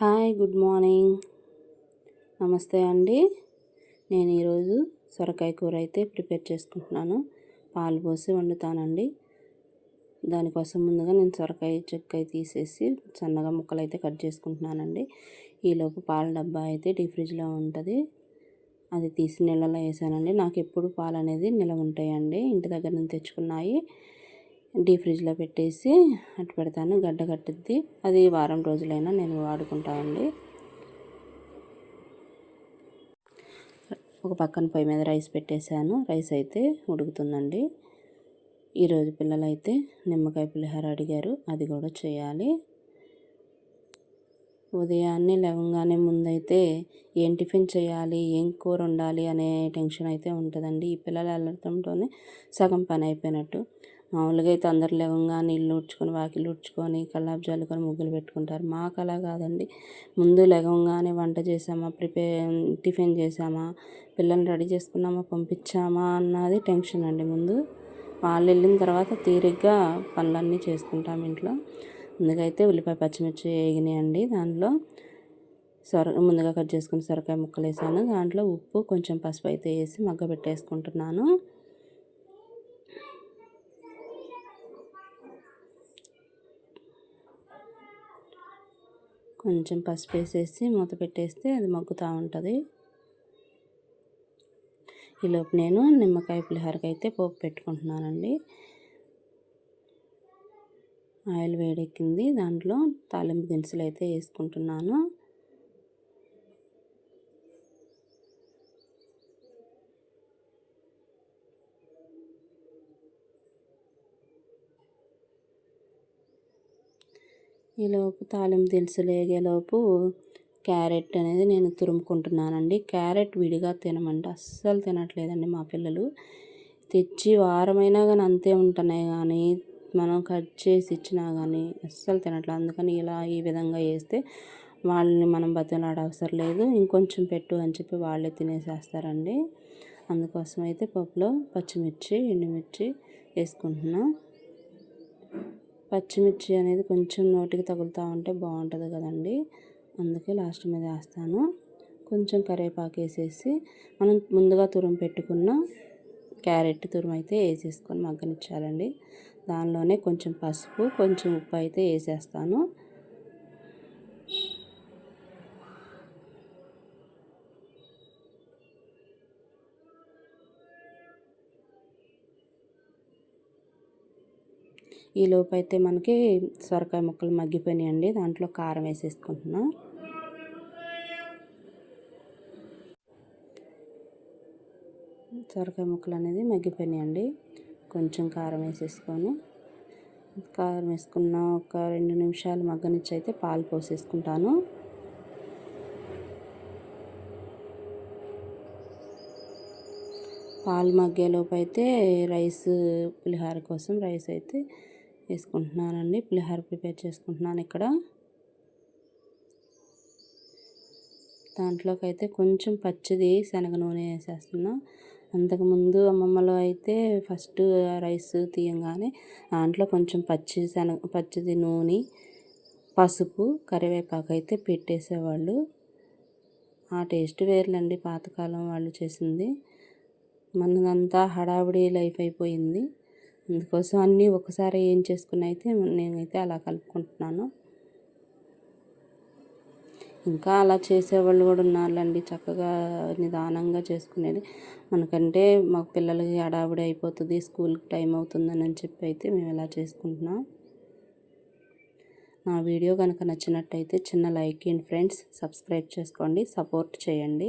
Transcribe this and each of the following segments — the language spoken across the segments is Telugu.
Hi good morning. నమస్తే అండి. నేను ఈరోజు సొరకాయ కూర అయితే ప్రిపేర్ చేసుకుంటున్నాను. పాలు పోసి వండుతానండి. దానికోసం ముందుగా నేను సొరకాయ చెక్కాయ తీసేసి సన్నగా ముక్కలు అయితే కట్ చేసుకుంటున్నానండి. ఈలోపు పాల డబ్బా అయితే డీ ఫ్రిడ్జ్లో ఉంటుంది. అది తీసి నీళ్ళలో వేసానండి. నాకు ఎప్పుడు పాలు అనేది నిలవ ఉంటాయండి. ఇంటి దగ్గర నుంచి తెచ్చుకున్నాయి. డీ ఫ్రిడ్జ్లో పెట్టేసి అట్టు పెడతాను. గడ్డ కట్టుద్ది. అది వారం రోజులైనా నేను వాడుకుంటానండి ఒక పక్కన పొయ్యి మీద రైస్ పెట్టేశాను. రైస్ అయితే ఉడుకుతుందండి. ఈరోజు పిల్లలైతే నిమ్మకాయ పులిహార అడిగారు. అది కూడా చేయాలి. ఉదయాన్నే లేవగానే ముందైతే ఏం టిఫిన్ చేయాలి? ఏం కూర వండాలి? అనే టెన్షన్ అయితే ఉంటుందండి. ఈ పిల్లలు వెళ్ళడంతోనే సగం పని అయిపోయినట్టు. మామూలుగా అయితే అందరు లేవగానే ఇల్లు ఊడ్చుకొని వాకిలు ఊడ్చుకొని కల్లాపు జల్లుకొని ముగ్గులు పెట్టుకుంటారు. మాకు అలా కాదండి. ముందు లేవగానే వంట చేసామా ప్రిపేర్ టిఫిన్ చేసామా పిల్లల్ని రెడీ చేసుకున్నామా? పంపించామా? అన్నది టెన్షన్ అండి ముందు. వాళ్ళు వెళ్ళిన తర్వాత తీరిగ్గా పనులన్నీ చేసుకుంటాం ఇంట్లో. ముందుకైతే ఉల్లిపాయ పచ్చిమిర్చి వేగినాయండి దాంట్లో. సొర ముందుగా కట్ చేసుకుని సొరకాయ ముక్కలు వేసాను దాంట్లో ఉప్పు కొంచెం పసుపు అయితే వేసి మగ్గ పెట్టేసుకుంటున్నాను. కొంచెం పసుపు వేసేసి మూత పెట్టేస్తే అది మగ్గుతూ ఉంటుంది. ఈలోపు నేను నిమ్మకాయ పులిహోరకి అయితే పోపు పెట్టుకుంటున్నానండి. ఆయిల్ వేడెక్కింది. దాంట్లో తాలింపు దినుసులు అయితే వేసుకుంటున్నాను. ఈలోపు తాలింపు దినుసులు వేగేలోపు క్యారెట్ అనేది నేను తురుముకుంటున్నానండి. క్యారెట్ విడిగా తినమండి. అస్సలు తినట్లేదండి మా పిల్లలు. తెచ్చి వారమైనా కానీ అంతే ఉంటున్నాయి కానీ మనం కట్ చేసి ఇచ్చినా కానీ అస్సలు తినట్లేదు అందుకని ఇలా ఈ విధంగా వేస్తే వాళ్ళని మనం బతిలాడ అవసరం లేదు. ఇంకొంచెం పెట్టు అని చెప్పి వాళ్ళే తినేసేస్తారండి. అందుకోసం అయితే పప్పులో పచ్చిమిర్చి ఎండుమిర్చి వేసుకుంటున్నాం. పచ్చిమిర్చి అనేది కొంచెం నోటికి తగులుతూ ఉంటే బాగుంటుంది కదండి. అందుకే లాస్ట్ మీద వేస్తాను. కొంచెం కరివేపాకు వేసేసి మనం ముందుగా తురుము పెట్టుకున్న క్యారెట్ తురుము అయితే వేసేసుకొని మగ్గనిచ్చాలండి. దానిలోనే కొంచెం పసుపు కొంచెం ఉప్పు అయితే వేసేస్తాను. ఈ లోపు అయితే మనకి సొరకాయ ముక్కలు మగ్గిపోయినాయండి. దాంట్లో కారం వేసేసుకుంటున్నా. సొరకాయ ముక్కలు అనేది మగ్గిపోయినాయండి. కొంచెం కారం వేసేసుకొని కారం వేసుకున్న ఒక రెండు నిమిషాలు మగ్గనిచ్చి అయితే పాలు పోసేసుకుంటాను. పాలు మగ్గేలోపు అయితే రైస్ పులిహోర కోసం రైస్ అయితే వేసుకుంటున్నానండి. పులిహోర ప్రిపేర్ చేసుకుంటున్నాను ఇక్కడ. దాంట్లోకి అయితే కొంచెం పచ్చిది శనగ నూనె వేసేస్తున్నా. అంతకుముందు అమ్మమ్మలో అయితే ఫస్ట్ రైస్ తీయంగానే దాంట్లో కొంచెం పచ్చి శనగ పచ్చిది నూనె పసుపు కరివేపాకు అయితే పెట్టేసేవాళ్ళు. ఆ టేస్ట్ వేర్లండి పాతకాలం వాళ్ళు చేసింది. మనదంతా హడావుడి లైఫ్ అయిపోయింది. అందుకోసం అన్నీ ఒకసారి ఏం చేసుకుని అయితే నేనైతే అలా కలుపుకుంటున్నాను. ఇంకా అలా చేసేవాళ్ళు కూడా ఉన్నారండి చక్కగా నిదానంగా చేసుకునేది. మనకంటే మాకు పిల్లలకి హడావుడి అయిపోతుంది స్కూల్కి టైం అవుతుందని చెప్పి అయితే మేము ఇలా చేసుకుంటున్నాం. నా వీడియో కనుక నచ్చినట్టయితే చిన్న లైక్ ఇన్ ఫ్రెండ్స్ సబ్స్క్రైబ్ చేసుకోండి సపోర్ట్ చేయండి.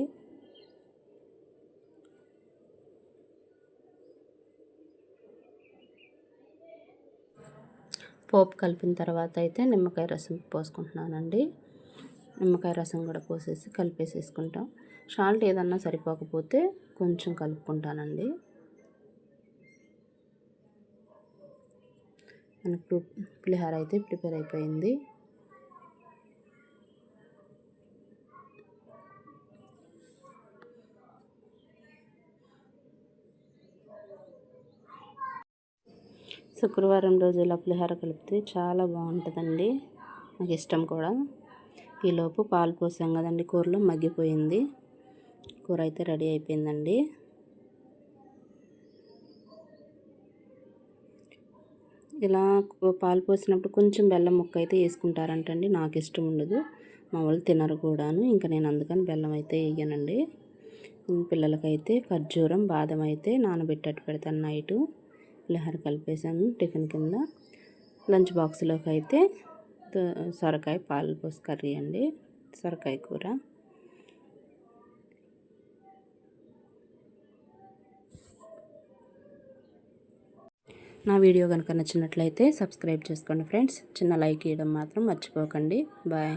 పోపు కలిపిన తర్వాత అయితే నిమ్మకాయ రసం పోసుకుంటున్నానండి. నిమ్మకాయ రసం కూడా పోసేసి కలిపేసేసుకుంటాం. సాల్ట్ ఏదన్నా సరిపోకపోతే కొంచెం కలుపుకుంటానండి. మనకు పులిహార అయితే ప్రిపేర్ అయిపోయింది. శుక్రవారం రోజు ఇలా పులిహార కలిపితే చాలా బాగుంటుందండి. నాకు ఇష్టం కూడా. ఈలోపు పాలు పోసాం కదండి కూరలో మగ్గిపోయింది. కూర అయితే రెడీ అయిపోయిందండి. ఇలా పాలు పోసినప్పుడు కొంచెం బెల్లం ముక్క అయితే వేసుకుంటారంటండి నాకు ఇష్టం ఉండదు. మా వాళ్ళు తినరు కూడాను ఇంకా నేను అందుకని బెల్లం అయితే వేయనండి. పిల్లలకైతే ఖర్జూరం బాదం అయితే నానబెట్టట్టు పెడతాను నైటు. పులిహార కలిపేసాను టిఫిన్ కింద. లంచ్ బాక్స్లోకి అయితే సొరకాయ పాలు పోసి కర్రీ అండి. సొరకాయ కూర. నా వీడియో కనుక నచ్చినట్లయితే సబ్స్క్రైబ్ చేసుకోండి ఫ్రెండ్స్. చిన్న లైక్ ఇవ్వడం మాత్రం మర్చిపోకండి. బాయ్.